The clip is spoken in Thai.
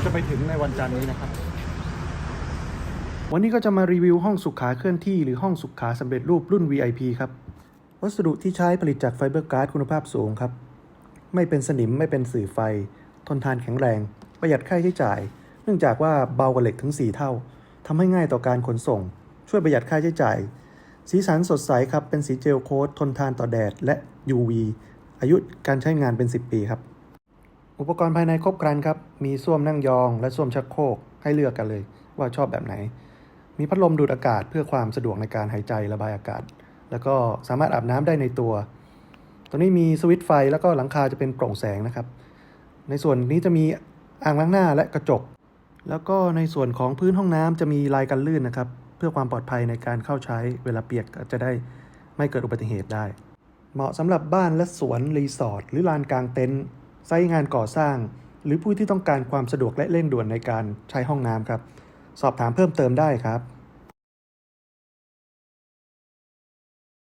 ยวจะไปถึงในวันจันทร์นี้นะครับ วันนี้ก็จะมารีวิวห้องสุขาเคลื่อนที่หรือห้องสุขาสำเร็จรูปรุ่น VIP ครับ วัสดุที่ใช้ผลิตจากไฟเบอร์การ์ดคุณภาพสูงครับ ไม่เป็นสนิมไม่เป็นสื่อไฟ ทนทานแข็งแรง ประหยัดค่าใช้จ่าย เนื่องจากว่าเบากว่าเหล็กถึง 4 เท่าทำให้ง่ายต่อการขนส่ง ช่วยประหยัดค่าใช้จ่าย สีสันสดใสครับเป็นสีเจลโค้ดทนทานต่อแดดและ UV อายุการใช้งานเป็น 10 ปีครับ อุปกรณ์ภายในครบครันครับ มีส้วมนั่งยอง และส้วมชักโครกให้เลือกกันเลยว่าชอบแบบไหน มีพัดลมดูดอากาศเพื่อความสะดวกในการหายใจระบายอากาศ แล้วก็สามารถอาบน้ำได้ในตัว ตัวนี้มีสวิตช์ไฟแล้วก็หลังคาจะเป็นโปร่งแสงนะครับ ในส่วนนี้จะมีอ่างล้างหน้าและกระจก แล้วก็ในส่วนของพื้นห้องน้ำจะมีลายกันลื่นนะครับ เพื่อความปลอดภัยในการเข้าใช้เวลาเปียกจะได้ไม่เกิดอุบัติเหตุได้ เหมาะสำหรับบ้านและสวนรีสอร์ทหรือลานกลางเต็นท์ ไซต์งานก่อสร้าง หรือผู้ที่ต้องการความสะดวกและเร่งด่วนในการใช้ห้องน้ำครับ สอบถามเพิ่มเติมได้ครับ